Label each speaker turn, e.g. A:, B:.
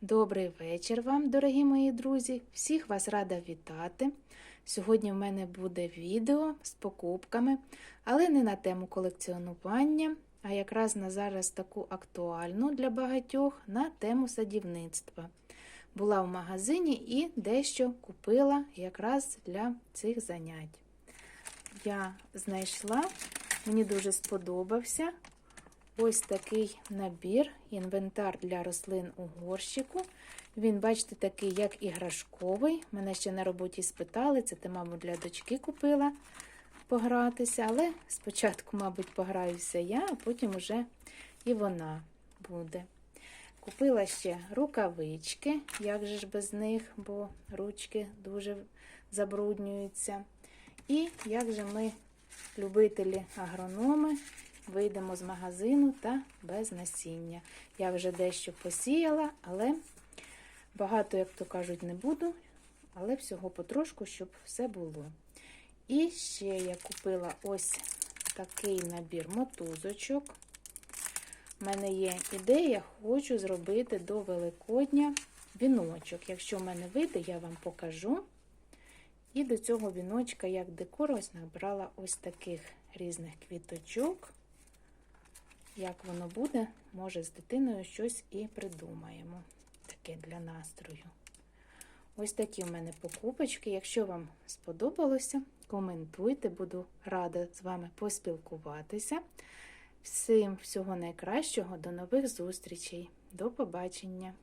A: Добрий вечір вам, дорогі мої друзі! Всіх вас рада вітати. Сьогодні в мене буде відео з покупками, але не на тему колекціонування, а якраз на зараз таку актуальну для багатьох на тему садівництва. Була в магазині і дещо купила якраз для цих занять. Я знайшла, мені дуже сподобався ось такий набір, інвентар для рослин у горщику. Він, бачите, такий, як іграшковий. Мене ще на роботі спитали, це ти, мабуть, для дочки купила погратися. Але спочатку, мабуть, пограюся я, а потім уже і вона буде. Купила ще рукавички, як же ж без них, бо ручки дуже забруднюються. І як же ми, любителі агрономи, вийдемо з магазину та без насіння. Я вже дещо посіяла, але багато, як то кажуть, не буду, але всього потрошку, щоб все було. І ще я купила ось такий набір мотузочок. У мене є ідея, хочу зробити до Великодня віночок. Якщо в мене вийде, я вам покажу. І до цього віночка, як декор, ось набрала ось таких різних квіточок. Як воно буде, може з дитиною щось і придумаємо. Таке для настрою. Ось такі в мене покупочки. Якщо вам сподобалося, коментуйте, буду рада з вами поспілкуватися. Всім всього найкращого, до нових зустрічей. До побачення!